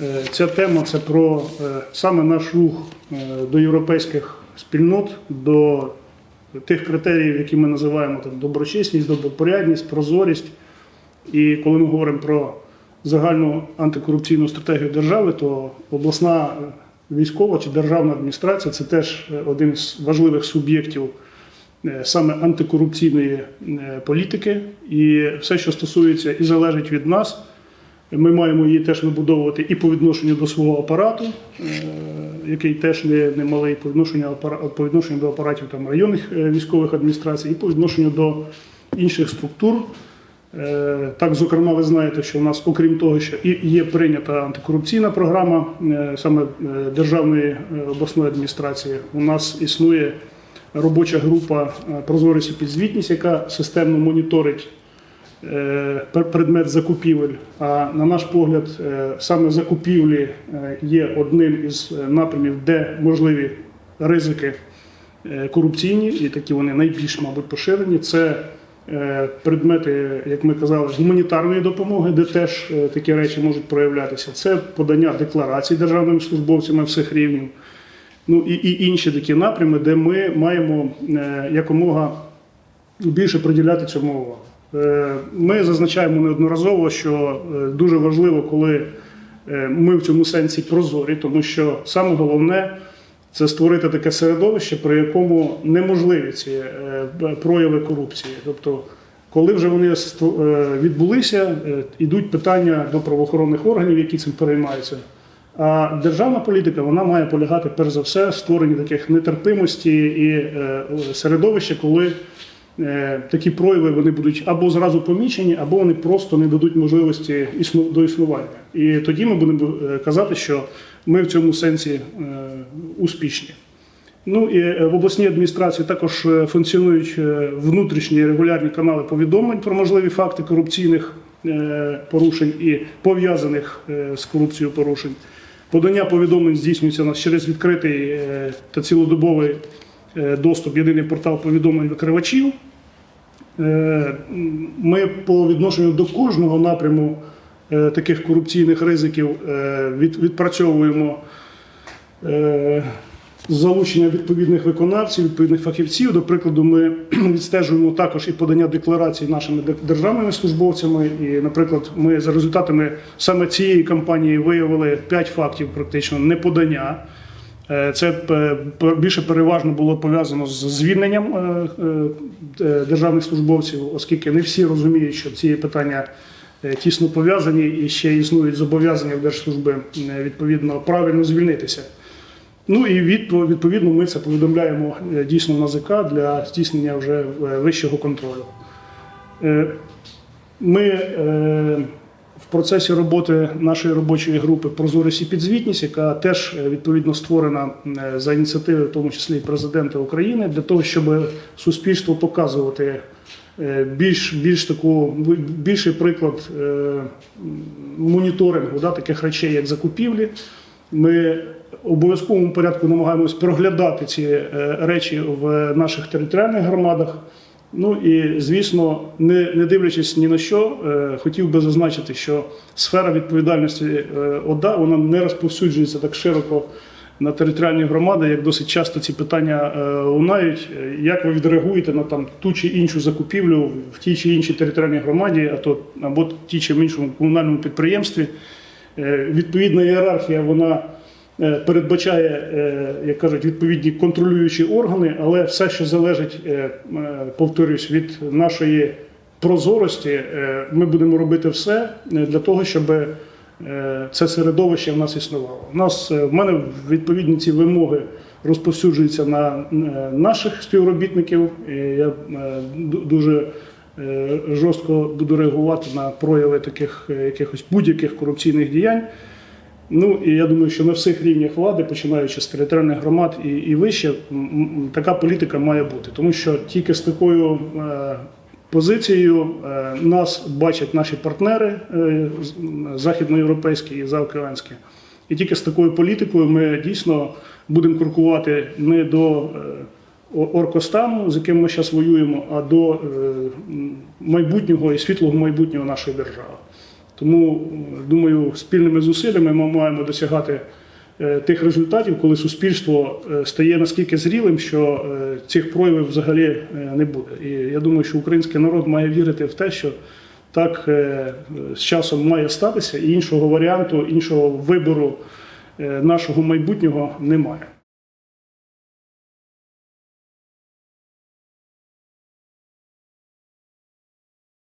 Е, Ця тема це про е, саме наш рух е, до європейських спільнот, до тих критеріїв, які ми називаємо там, доброчесність, добропорядність, прозорість. І коли ми говоримо про загальну антикорупційну стратегію держави, то обласна військова чи державна адміністрація це теж один з важливих суб'єктів саме антикорупційної політики. І все, що стосується і залежить від нас, ми маємо її теж вибудовувати і по відношенню до свого апарату, е, який теж не, не малий по відношенню, по відношенню до апаратів там, районних е, військових адміністрацій, і по відношенню до інших структур. Е, Так, зокрема, ви знаєте, що у нас, окрім того, що і є прийнята антикорупційна програма саме державної обласної адміністрації, у нас існує робоча група прозорість і підзвітність, яка системно моніторить предмет закупівель. А на наш погляд, е, саме закупівлі е, є одним із е, напрямів, де можливі ризики е, корупційні, і такі вони найбільш, мабуть, поширені. Це е, предмети, як ми казали, гуманітарної допомоги, де теж е, такі речі можуть проявлятися. Це подання декларацій державними службовцями всіх рівнів. Ну і, і інші такі напрями, де ми маємо е, якомога більше приділяти цьому увагу. Е, Ми зазначаємо неодноразово, що е, дуже важливо, коли е, ми в цьому сенсі прозорі, тому що саме головне це створити таке середовище, при якому неможливі ці прояви корупції. Тобто, коли вже вони відбулися, йдуть питання до правоохоронних органів, які цим переймаються. А державна політика вона має полягати перш за все в створенні таких нетерпимості і середовища, коли такі прояви вони будуть або зразу помічені, або вони просто не дадуть можливості до існування. І тоді ми будемо е, казати, що ми в цьому сенсі е, успішні. Ну і е, в обласній адміністрації також е, функціонують е, внутрішні регулярні канали повідомлень про можливі факти корупційних е, порушень і пов'язаних е, з корупцією порушень. Подання повідомлень здійснюється нас через відкритий е, та цілодобовий е, доступ, єдиний портал повідомлень викривачів. Е, Ми по відношенню до кожного напряму е, таких корупційних ризиків е, відпрацьовуємо залучення відповідних виконавців, відповідних фахівців. До прикладу, ми відстежуємо також і подання декларацій нашими державними службовцями. І, наприклад, ми за результатами саме цієї кампанії виявили 5 фактів практично неподання. Е, Це е, більше переважно було пов'язано з звільненням е, державних службовців, оскільки не всі розуміють, що ці питання тісно пов'язані і ще існують зобов'язання в держслужби відповідно правильно звільнитися. Ну і відповідно ми це повідомляємо дійсно в НАЗК для здійснення вже вищого контролю. Ми в процесі роботи нашої робочої групи Прозорість і підзвітність, яка теж е, відповідно створена е, за ініціативи, в тому числі і президента України, для того, щоб суспільству показувати е, більш, більш таку більший приклад моніторингу да, таких речей, як закупівлі. Ми обов'язковому порядку намагаємось проглядати ці речі в наших територіальних громадах. Ну і звісно, не, не дивлячись ні на що, е, хотів би зазначити, що сфера відповідальності е, ОДА вона не розповсюджується так широко на територіальні громади, як досить часто ці питання е, лунають. Е, Як ви відреагуєте на там ту чи іншу закупівлю в тій чи іншій територіальній громаді, а то або тій чи іншому комунальному підприємстві? Е, Відповідна ієрархія вона передбачає, е, як кажуть, відповідні контролюючі органи, але все, що залежить, е, е, повторюсь, від нашої прозорості, е, ми будемо робити все е, для того, щоб е, це середовище в нас існувало. У нас е, в мене відповідні ці вимоги розповсюджуються на е, наших співробітників. Я е, дуже е, жорстко буду реагувати на прояви таких е, якихось будь-яких корупційних діянь. Ну і я думаю, що на всіх рівнях влади, починаючи з територіальних громад і, і вище, така політика має бути, тому що тільки з такою е, позицією е, нас бачать наші партнери е, західноєвропейські і заокеанські. І тільки з такою політикою ми дійсно будемо крокувати не до е, Оркостану, з яким ми зараз воюємо, а до е, майбутнього і світлого майбутнього нашої держави. Тому думаю, спільними зусиллями ми маємо досягати е, тих результатів, коли суспільство е, стає наскільки зрілим, що е, цих проявів взагалі не буде. І я думаю, що український народ має вірити в те, що так з часом має статися, і іншого варіанту, іншого вибору нашого майбутнього немає.